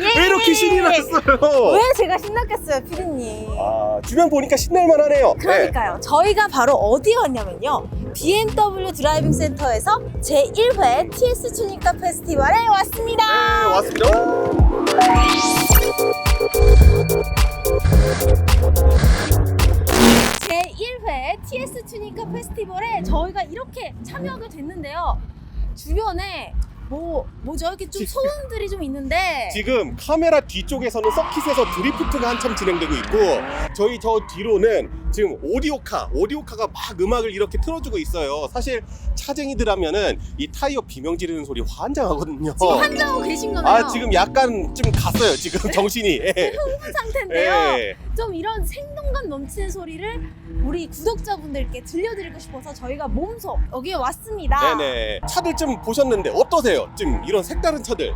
예. 왜 이렇게 신이 났어요? 왜 제가 신났겠어요, 피디님? 아 주변 보니까 신날만 하네요. 그러니까요. 저희가 바로 어디에 왔냐면요. BMW 드라이빙 센터에서 제1회 TS 튜닝카 페스티벌에 왔습니다. 네 왔습니다. 제1회 TS 튜닝카 페스티벌에 저희가 이렇게 참여하게 됐는데요. 주변에 뭐 뭐죠? 이렇게 좀 지- 소음들이 좀 있는데 지금 카메라 뒤쪽에서는 서킷에서 드리프트가 한참 진행되고 있고 저희 저 뒤로는 지금 오디오카, 오디오카가 막 음악을 이렇게 틀어주고 있어요. 사실 차쟁이들 하면은 이 타이어 비명 지르는 소리 환장하거든요. 지금 환장하고 계신 거네요. 아 지금 약간 좀 갔어요 지금 정신이. 예. 흥분 상태인데요. 예. 좀 이런 생동감 넘치는 소리를 우리 구독자분들께 들려드리고 싶어서 저희가 몸소 여기에 왔습니다. 네네. 차들 좀 보셨는데 어떠세요? 좀 이런 색다른 차들.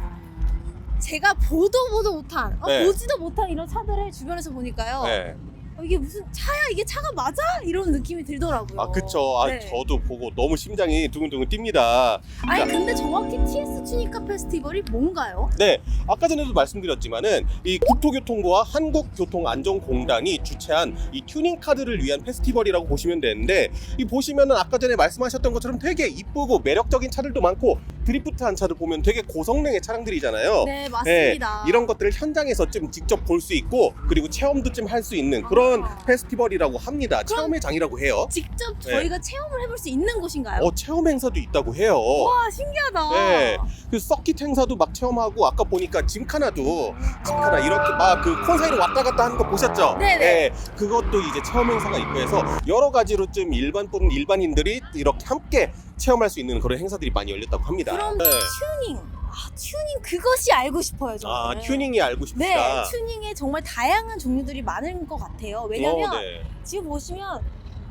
제가 보도 보도 못한, 어, 네. 보지도 못한 이런 차들을 주변에서 보니까요. 네. 어, 이게 무슨 차야? 이게 차가 맞아? 이런 느낌이 들더라고요. 아 그쵸. 아 네. 저도 보고 너무 심장이 두근두근 뜁니다. 아니 근데 정확히 TS 튜니카 페스티벌이 뭔가요? 네, 아까 전에도 말씀드렸지만은 이 국토교통부와 한국교통안전공단이 주최한 이 튜닝 카드를 위한 페스티벌이라고 보시면 되는데 이 보시면은 아까 전에 말씀하셨던 것처럼 되게 이쁘고 매력적인 차들도 많고 드리프트한 차들 보면 되게 고성능의 차량들이잖아요. 네 맞습니다. 이런 것들을 현장에서 좀 직접 볼 수 있고 그리고 체험도 좀 할 수 있는 그런 아. 페스티벌이라고 합니다. 체험의 장이라고 해요. 직접 네. 저희가 체험을 해볼 수 있는 곳인가요? 어, 체험 행사도 있다고 해요. 와 신기하다. 네. 그 서킷 행사도 막 체험하고 아까 보니까 짐카나도 짐카나 이렇게 막 그 콘 사이로 왔다 갔다 하는 거 보셨죠? 네네. 네, 그것도 이제 체험 행사가 있고 해서 여러 가지로 좀 일반 뿐 일반인들이 이렇게 함께 체험할 수 있는 그런 행사들이 많이 열렸다고 합니다. 그럼 네. 튜닝. 아 튜닝 그것이 알고 싶어요 저는. 아 튜닝이 알고 네, 싶으시다. 튜닝에 정말 다양한 종류들이 많은 것 같아요. 왜냐면 어, 네. 지금 보시면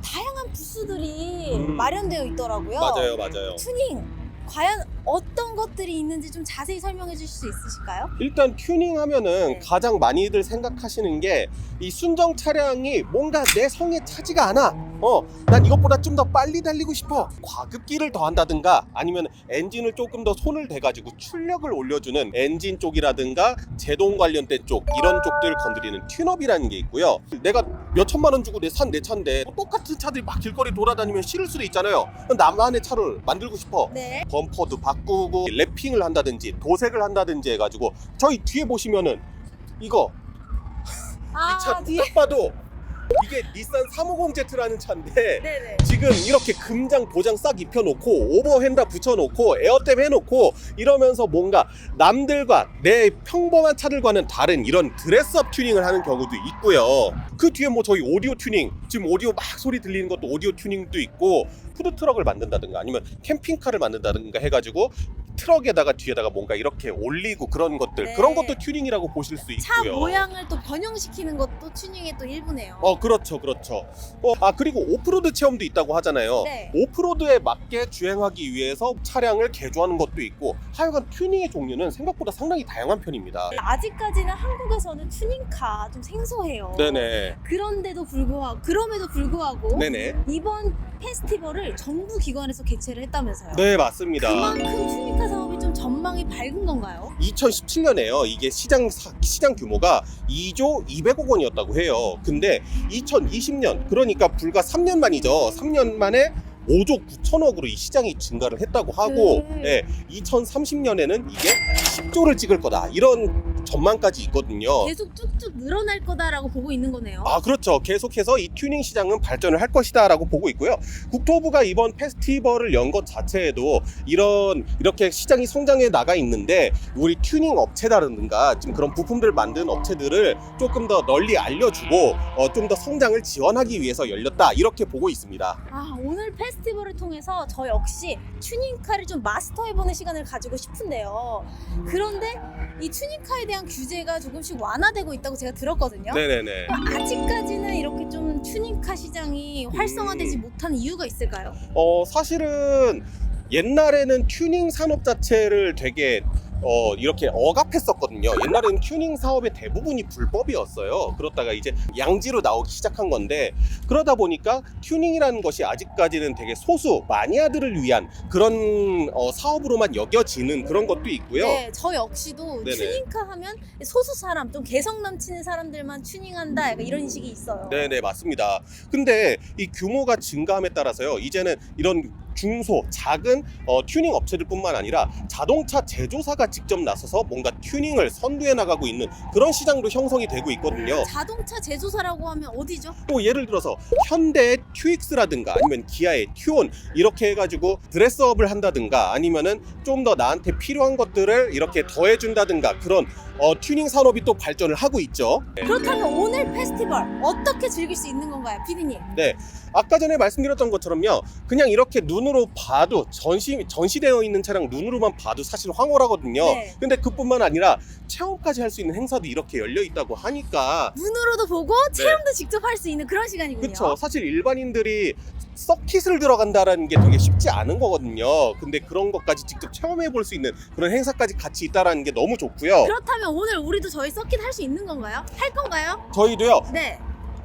다양한 부스들이 음. 마련되어 있더라고요. 맞아요, 맞아요. 튜닝 과연 어떤 것들이 있는지 좀 자세히 설명해 주실 수 있으실까요? 일단 튜닝 하면은 네. 가장 많이들 생각하시는 게 이 순정 차량이 뭔가 내 성에 차지가 않아. 어, 난 이것보다 좀 더 빨리 달리고 싶어. 과급기를 더한다든가 아니면 엔진을 조금 더 손을 대가지고 출력을 올려주는 엔진 쪽이라든가 제동 관련된 쪽 이런 쪽들을 건드리는 튠업이라는 게 있고요. 내가 몇 천만 원 주고 내 산 내 차인데 똑같은 차들이 막 길거리 돌아다니면 싫을 수도 있잖아요. 나만의 차를 만들고 싶어. 네. 범퍼도 바 꾸고 랩핑을 한다든지 도색을 한다든지 해가지고 저희 뒤에 보시면은 이거 아 이차 뒤에. 딱 봐도 이게 닛산 350Z라는 차인데 네네. 지금 이렇게 금장 도장 싹 입혀놓고 오버핸다 붙여놓고 에어탭 해놓고 이러면서 뭔가 남들과 내 평범한 차들과는 다른 이런 드레스업 튜닝을 하는 경우도 있고요. 그 뒤에 뭐 저희 오디오 튜닝 지금 오디오 막 소리 들리는 것도 오디오 튜닝도 있고 푸드 트럭을 만든다든가 아니면 캠핑카를 만든다든가 해가지고 트럭에다가 뒤에다가 뭔가 이렇게 올리고 그런 것들 네. 그런 것도 튜닝이라고 보실 수차 있고요. 모양을 또 변형시키는 것도 튜닝의 또 일부네요. 어 그렇죠 그렇죠 어, 아 그리고 오프로드 체험도 있다고 하잖아요 네. 오프로드에 맞게 주행하기 위해서 차량을 개조하는 것도 있고 하여간 튜닝의 종류는 생각보다 상당히 다양한 편입니다 아직까지는 한국에서는 튜닝카 좀 생소해요. 네네 그런데도 불구하고 그럼에도 불구하고 네네 이번 페스티벌을 정부 기관에서 개최를 했다면서요. 네 맞습니다 그만큼 좀 전망이 밝은 건가요? 2017년에요 이게 시장 사- 시장 규모가 2조 200억 원이었다고 해요 근데 2020년 그러니까 불과 3년 만이죠 3년 만에 5조 9천억으로 이 시장이 증가를 했다고 하고 네. 예, 2030년에는 이게 10조를 찍을 거다 이런 전망까지 있거든요. 계속 뚝뚝 늘어날 거다라고 보고 있는 거네요. 아 그렇죠. 계속해서 이 튜닝 시장은 발전을 할 것이다라고 보고 있고요. 국토부가 이번 페스티벌을 연 것 자체에도 이런 이렇게 시장이 성장해 나가 있는데 우리 튜닝 업체다든가 지금 그런 부품들 만든 업체들을 조금 더 널리 알려주고 어, 좀 더 성장을 지원하기 위해서 열렸다 이렇게 보고 있습니다. 아, 오늘 페스티벌을 통해서 저 역시 튜닝카를 좀 마스터해보는 시간을 가지고 싶은데요. 그런데 이 튜닝카에 대한 규제가 조금씩 완화되고 있다고 제가 들었거든요. 네네네. 아직까지는 이렇게 좀 튜닝카 시장이 활성화되지 음. 못한 이유가 있을까요? 어 사실은 옛날에는 튜닝 산업 자체를 되게 어, 이렇게 억압했었거든요. 옛날에는 튜닝 사업의 대부분이 불법이었어요. 그렇다가 이제 양지로 나오기 시작한 건데 그러다 보니까 튜닝이라는 것이 아직까지는 되게 소수 마니아들을 위한 그런 어, 사업으로만 여겨지는 그런 것도 있고요. 네, 저 역시도 네네. 튜닝카 하면 소수 사람, 좀 개성 넘치는 사람들만 튜닝한다. 약간 이런 인식이 있어요. 네 네 맞습니다. 근데 이 규모가 증가함에 따라서요 이제는 이런 중소 작은 어, 튜닝 업체들뿐만 아니라 자동차 제조사가 직접 나서서 뭔가 튜닝을 선두에 나가고 있는 그런 시장도 형성이 되고 있거든요. 자동차 제조사라고 하면 어디죠? 또 예를 들어서 현대의 튜익스라든가 아니면 기아의 튜온 이렇게 해가지고 드레스업을 한다든가 아니면은 좀 더 나한테 필요한 것들을 이렇게 더해준다든가 그런 어, 튜닝 산업이 또 발전을 하고 있죠. 네. 그렇다면 오늘 페스티벌 어떻게 즐길 수 있는 건가요, 피디님? 아까 전에 말씀드렸던 것처럼요. 그냥 이렇게 눈 으로 봐도 전시 전시되어 있는 차량 눈으로만 봐도 사실 황홀하거든요. 네. 근데 그뿐만 아니라 체험까지 할 수 있는 행사도 이렇게 열려 있다고 하니까 눈으로도 보고 체험도 직접 할 수 있는 그런 시간이군요. 네. 그쵸. 사실 일반인들이 서킷을 들어간다라는 게 되게 쉽지 않은 거거든요. 근데 그런 것까지 직접 체험해 볼 수 있는 그런 행사까지 같이 있다라는 게 너무 좋고요. 그렇다면 오늘 우리도 저희 서킷 할 수 있는 건가요? 할 건가요? 저희도요. 네.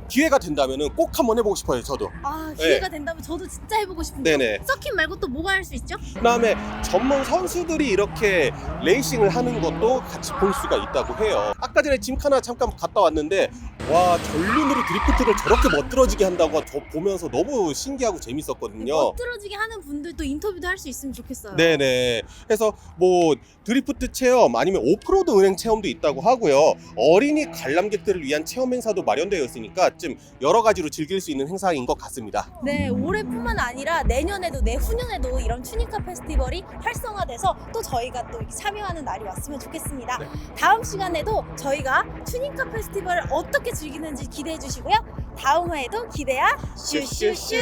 기회가 된다면은 꼭 한번 해보고 싶어요. 저도. 아 기회가 된다면 저도 진짜 해보고 싶은데. 네네. 서킷 말고 또 뭐가 할 수 있죠? 그다음에 전문 선수들이 이렇게 레이싱을 하는 것도 같이 볼 수가 있다고 해요. 아까 전에 짐카나 잠깐 갔다 왔는데 와 전륜으로 드리프트를 저렇게 멋들어지게 한다고 저 보면서 너무 신기하고 재밌었거든요. 멋들어지게 하는 분들도 인터뷰도 할 수 있으면 좋겠어요. 네네. 그래서 뭐 드리프트 체험 아니면 오프로드 은행 체험도 있다고 하고요. 어린이 관람객들을 위한 체험 행사도 마련되어 있으니까 좀 여러 가지로 즐길 수 있는 행사인 것 같습니다. 네, 올해뿐만 아니라 내년에도 내후년에도 이런 튜닝카 페스티벌이 활성화돼서 또 저희가 또 이렇게 참여하는 날이 왔으면 좋겠습니다. 네. 다음 시간에도 저희가 튜닝카 페스티벌을 어떻게 즐기는지 기대해 주시고요. 다음 회에도 기대야 슈슈슈.